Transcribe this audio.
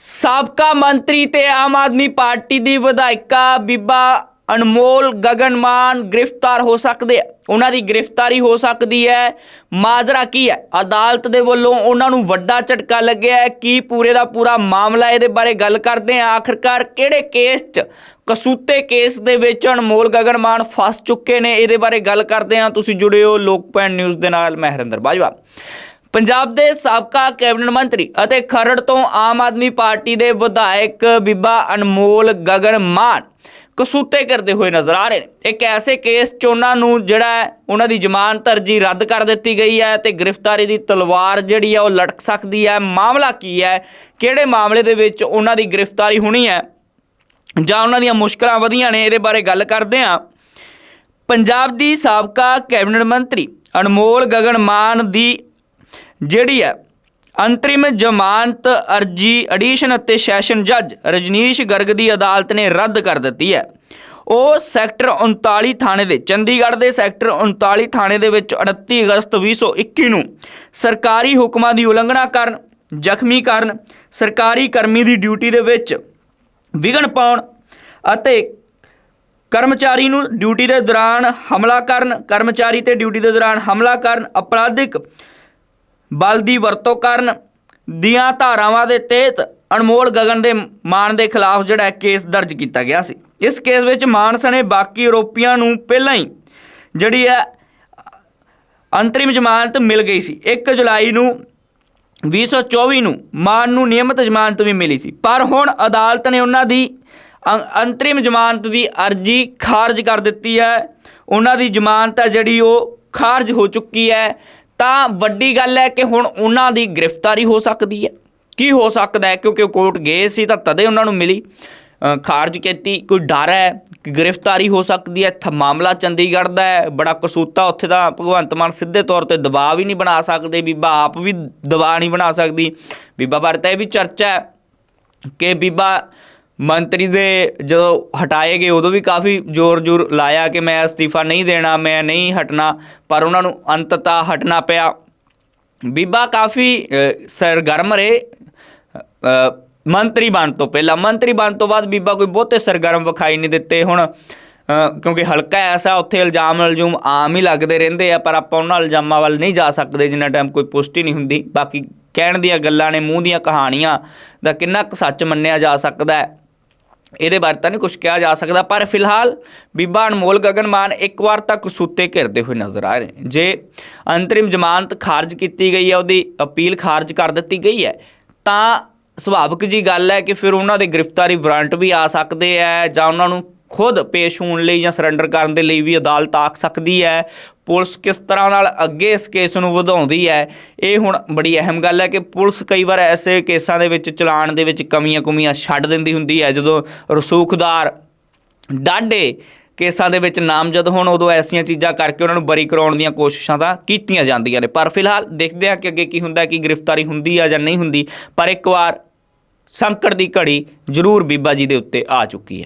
ਸਾਬਕਾ ਮੰਤਰੀ ਤੇ ਆਮ ਆਦਮੀ ਪਾਰਟੀ ਦੀ ਵਿਧਾਇਕਾ ਬੀਬਾ ਅਨਮੋਲ ਗਗਨਮਾਨ ਗ੍ਰਿਫਤਾਰ ਹੋ ਸਕਦੇ ਆ। ਉਹਨਾਂ ਦੀ ਗ੍ਰਿਫਤਾਰੀ ਹੋ ਸਕਦੀ ਹੈ। ਮਾਜਰਾ ਕੀ ਹੈ? ਅਦਾਲਤ ਦੇ ਵੱਲੋਂ ਉਹਨਾਂ ਨੂੰ ਵੱਡਾ ਝਟਕਾ ਲੱਗਿਆ ਹੈ। ਕੀ ਪੂਰੇ ਦਾ ਪੂਰਾ ਮਾਮਲਾ ਇਹਦੇ ਬਾਰੇ ਗੱਲ ਕਰਦੇ ਆ ਆਖਰਕਾਰ ਕਿਹੜੇ ਕੇਸ 'ਚ ਕਸੂਤੇ ਕੇਸ ਦੇ ਵਿੱਚ ਅਨਮੋਲ ਗਗਨਮਾਨ ਫਸ ਚੁੱਕੇ ਨੇ? ਇਹਦੇ ਬਾਰੇ ਗੱਲ ਕਰਦੇ ਆ ਤੁਸੀਂ ਜੁੜੇ ਹੋ ਲੋਕਪੈਨ ਨਿਊਜ਼ ਦੇ ਨਾਲ। ਮੈਂ ਹਰਿੰਦਰ ਬਾਜਵਾ। ਪੰਜਾਬ ਦੇ ਸਾਬਕਾ ਕੈਬਨਿਟ ਮੰਤਰੀ ਅਤੇ ਖਰੜ ਤੋਂ ਆਮ ਆਦਮੀ ਪਾਰਟੀ ਦੇ ਵਿਧਾਇਕ ਬੀਬਾ ਅਨਮੋਲ ਗਗਨ ਮਾਨ ਕਸੂਤੇ ਕਰਦੇ ਹੋਏ ਨਜ਼ਰ ਆ ਰਹੇ ਨੇ। ਇੱਕ ਐਸੇ ਕੇਸ 'ਚ ਉਹਨਾਂ ਨੂੰ ਜਿਹੜਾ ਉਹਨਾਂ ਦੀ ਜ਼ਮਾਨਤ ਅਰਜੀ ਰੱਦ ਕਰ ਦਿੱਤੀ ਗਈ ਹੈ ਤੇ ਗ੍ਰਿਫਤਾਰੀ ਦੀ ਤਲਵਾਰ ਜਿਹੜੀ ਹੈ, ਉਹ ਲਟਕ ਸਕਦੀ ਹੈ। ਮਾਮਲਾ ਕੀ ਹੈ? ਕਿਹੜੇ ਮਾਮਲੇ ਦੇ ਵਿੱਚ ਉਹਨਾਂ ਦੀ ਗ੍ਰਿਫਤਾਰੀ ਹੋਣੀ ਹੈ? ਜਾਂ ਉਹਨਾਂ ਦੀਆਂ ਮੁਸ਼ਕਲਾਂ ਵਧੀਆਂ ਨੇ? ਇਹਦੇ ਬਾਰੇ ਗੱਲ ਕਰਦੇ ਹਾਂ। ਪੰਜਾਬ ਦੀ ਸਾਬਕਾ ਕੈਬਨਿਟ ਮੰਤਰੀ ਅਨਮੋਲ ਗਗਨ ਮਾਨ ਦੀ ਜਿਹੜੀ ਹੈ ਅੰਤਰਿਮ ਜ਼ਮਾਨਤ ਅਰਜੀ ਐਡੀਸ਼ਨ ਅਤੇ ਸੈਸ਼ਨ ਜੱਜ ਰਜਨੀਸ਼ ਗਰਗ ਦੀ ਅਦਾਲਤ ਨੇ ਰੱਦ ਕਰ ਦਿੱਤੀ ਹੈ। ਉਹ ਸੈਕਟਰ 39 ਥਾਣੇ ਦੇ, ਚੰਡੀਗੜ੍ਹ ਦੇ ਸੈਕਟਰ 39 ਥਾਣੇ ਦੇ ਵਿੱਚ 38 ਅਗਸਤ 2021 ਨੂੰ ਸਰਕਾਰੀ ਹੁਕਮਾਂ ਦੀ ਉਲੰਘਣਾ ਕਰਨ, ਜ਼ਖਮੀ ਕਰਨ, ਸਰਕਾਰੀ ਕਰਮੀ ਦੀ ਡਿਊਟੀ ਦੇ ਵਿੱਚ ਵਿਘਨ ਪਾਉਣ ਅਤੇ ਕਰਮਚਾਰੀ ਨੂੰ ਡਿਊਟੀ ਦੇ ਦੌਰਾਨ ਹਮਲਾ ਕਰਨ, ਕਰਮਚਾਰੀ ਤੇ ਡਿਊਟੀ ਦੇ ਦੌਰਾਨ ਹਮਲਾ ਕਰਨ, ਅਪਰਾਧਿਕ ਬਲ ਦੀ ਵਰਤੋਂ ਕਰਨ ਦੀਆਂ ਧਾਰਾਵਾਂ ਦੇ ਤਹਿਤ ਅਨਮੋਲ ਗਗਨ ਦੇ ਮਾਨ ਦੇ ਖਿਲਾਫ ਜਿਹੜਾ ਕੇਸ ਦਰਜ ਕੀਤਾ ਗਿਆ ਸੀ। ਇਸ ਕੇਸ ਵਿੱਚ ਮਾਨ ਸਣੇ ਬਾਕੀ ਆਰੋਪੀਆਂ ਨੂੰ ਪਹਿਲਾਂ ਹੀ ਜਿਹੜੀ ਹੈ, ਅੰਤਰਿਮ ਜ਼ਮਾਨਤ ਮਿਲ ਗਈ ਸੀ। 1 ਜੁਲਾਈ ਨੂੰ 2024 ਨੂੰ ਮਾਨ ਨੂੰ ਨਿਯਮਤ ਜ਼ਮਾਨਤ ਵੀ ਮਿਲੀ ਸੀ। ਪਰ ਹੁਣ ਅਦਾਲਤ ਨੇ ਉਹਨਾਂ ਦੀ ਅੰਤਰਿਮ ਜ਼ਮਾਨਤ ਦੀ ਅਰਜੀ ਖਾਰਜ ਕਰ ਦਿੱਤੀ ਹੈ। ਉਹਨਾਂ ਦੀ ਜ਼ਮਾਨਤ ਹੈ ਜਿਹੜੀ ਉਹ ਖਾਰਜ ਹੋ ਚੁੱਕੀ ਹੈ। ਤਾਂ ਵੱਡੀ ਗੱਲ ਹੈ ਕਿ ਹੁਣ ਉਹਨਾਂ ਦੀ ਗ੍ਰਿਫਤਾਰੀ ਹੋ ਸਕਦੀ ਹੈ। ਕੀ ਹੋ ਸਕਦਾ ਹੈ? ਕਿਉਂਕਿ ਉਹ ਕੋਰਟ ਗਏ ਸੀ ਤਾਂ ਤਦੇ ਉਹਨਾਂ ਨੂੰ ਮਿਲੀ। ਖਾਰਜ ਕੀਤੀ, ਕੋਈ ਡਰ ਹੈ ਕਿ ਗ੍ਰਿਫਤਾਰੀ ਹੋ ਸਕਦੀ ਹੈ? ਥ ਮਾਮਲਾ ਚੰਡੀਗੜ੍ਹ ਦਾ ਹੈ, ਬੜਾ ਕਸੂਤਾ ਉੱਥੇ ਦਾ ਭਗਵੰਤ ਮਾਨ ਸਿੱਧੇ ਤੌਰ ਤੇ ਦਬਾਅ ਵੀ ਨਹੀਂ ਬਣਾ ਸਕਦੇ, ਬੀਬਾ ਆਪ ਵੀ ਦਬਾਅ ਨਹੀਂ ਬਣਾ ਸਕਦੀ। ਬੀਬਾ ਬਾਰੇ ਤਾਂ ਇਹ ਵੀ ਚਰਚਾ ਹੈ ਕਿ ਬੀਬਾ ਮੰਤਰੀ ਦੇ ਜਦੋਂ ਹਟਾਏ ਗਏ, ਉਦੋਂ ਵੀ ਕਾਫੀ ਜ਼ੋਰ ਜ਼ੋਰ ਲਾਇਆ ਕਿ ਮੈਂ ਅਸਤੀਫਾ ਨਹੀਂ ਦੇਣਾ, ਮੈਂ ਨਹੀਂ ਹਟਣਾ, ਪਰ ਉਹਨਾਂ ਨੂੰ ਅੰਤਤਾ ਹਟਣਾ ਪਿਆ। ਬੀਬਾ ਕਾਫੀ ਸਰਗਰਮ ਰਹੇ। ਮੰਤਰੀ ਬਣ ਤੋਂ ਪਹਿਲਾਂ, ਮੰਤਰੀ ਬਣ ਤੋਂ ਬਾਅਦ ਬੀਬਾ ਕੋਈ ਬਹੁਤੇ ਸਰਗਰਮ ਵਿਖਾਈ ਨਹੀਂ ਦਿੱਤੇ ਹੁਣ। ਕਿਉਂਕਿ ਹਲਕਾ ਐਸਾ, ਉੱਥੇ ਇਲਜ਼ਾਮ ਅਲਜ਼ੂਮ ਆਮ ਹੀ ਲੱਗਦੇ ਰਹਿੰਦੇ ਆ, ਪਰ ਆਪਾਂ ਉਹਨਾਂ ਇਲਜ਼ਾਮਾਂ ਵੱਲ ਨਹੀਂ ਜਾ ਸਕਦੇ, ਜਿੰਨਾ ਟਾਈਮ ਕੋਈ ਪੁਸ਼ਟੀ ਨਹੀਂ ਹੁੰਦੀ। ਬਾਕੀ ਕਹਿਣ ਦੀਆਂ ਗੱਲਾਂ ਨੇ, ਮੂੰਹ ਦੀਆਂ ਕਹਾਣੀਆਂ ਦਾ ਕਿੰਨਾ ਕੁ ਸੱਚ ਮੰਨਿਆ ਜਾ ਸਕਦਾ ਹੈ। ਇਹਦੇ ਬਾਰੇ ਤਾਂ ਨਹੀਂ ਕੁਝ ਕਿਹਾ ਜਾ ਸਕਦਾ, ਪਰ ਫਿਲਹਾਲ ਬੀਬਾ ਅਨਮੋਲ ਗਗਨ ਮਾਨ ਇੱਕ ਵਾਰ ਤਾਂ ਕਸੂਤੇ ਘਿਰਦੇ ਹੋਏ ਨਜ਼ਰ ਆ ਰਹੇ ਨੇ। ਜੇ ਅੰਤਰਿਮ ਜ਼ਮਾਨਤ ਖਾਰਜ ਕੀਤੀ ਗਈ ਹੈ, ਉਹਦੀ ਅਪੀਲ ਖਾਰਜ ਕਰ ਦਿੱਤੀ ਗਈ ਹੈ, ਤਾਂ ਸੁਭਾਵਿਕ ਜੀ ਗੱਲ ਹੈ ਕਿ ਫਿਰ ਉਹਨਾਂ ਦੇ ਗ੍ਰਿਫਤਾਰੀ ਵਾਰੰਟ ਵੀ ਆ ਸਕਦੇ ਹੈ ਜਾਂ ਉਹਨਾਂ ਨੂੰ ਖੁਦ ਪੇਸ਼ ਹੋਣ ਲਈ ਜਾਂ ਸਰੈਂਡਰ ਕਰਨ ਦੇ ਲਈ ਵੀ ਅਦਾਲਤ ਆਖ ਸਕਦੀ ਹੈ। ਪੁਲਿਸ ਕਿਸ ਤਰ੍ਹਾਂ ਨਾਲ ਅੱਗੇ ਇਸ ਕੇਸ ਨੂੰ ਵਧਾਉਂਦੀ ਹੈ, ਇਹ ਹੁਣ ਬੜੀ ਅਹਿਮ ਗੱਲ ਹੈ ਕਿ ਪੁਲਿਸ ਕਈ ਵਾਰ ਐਸੇ ਕੇਸਾਂ ਦੇ ਵਿੱਚ ਚਲਾਨ ਦੇ ਵਿੱਚ ਕਮੀਆਂ ਕੁਮੀਆਂ ਛੱਡ ਦਿੰਦੀ ਹੁੰਦੀ ਹੈ। ਜਦੋਂ ਰਸੂਖਦਾਰ ਡਾਢੇ ਕੇਸਾਂ ਦੇ ਵਿੱਚ ਨਾਮਜ਼ਦ ਹੋਣ, ਉਦੋਂ ਐਸੀਆਂ ਚੀਜ਼ਾਂ ਕਰਕੇ ਉਹਨਾਂ ਨੂੰ ਬਰੀ ਕਰਾਉਣ ਦੀਆਂ ਕੋਸ਼ਿਸ਼ਾਂ ਤਾਂ ਕੀਤੀਆਂ ਜਾਂਦੀਆਂ ਨੇ। ਪਰ ਫਿਲਹਾਲ ਦੇਖਦੇ ਹਾਂ ਕਿ ਅੱਗੇ ਕੀ ਹੁੰਦਾ, ਕਿ ਗ੍ਰਿਫਤਾਰੀ ਹੁੰਦੀ ਆ ਜਾਂ ਨਹੀਂ ਹੁੰਦੀ। ਪਰ ਇੱਕ ਵਾਰ ਸੰਕਟ ਦੀ ਘੜੀ ਜ਼ਰੂਰ ਬੀਬਾ ਜੀ ਦੇ ਉੱਤੇ ਆ ਚੁੱਕੀ ਹੈ।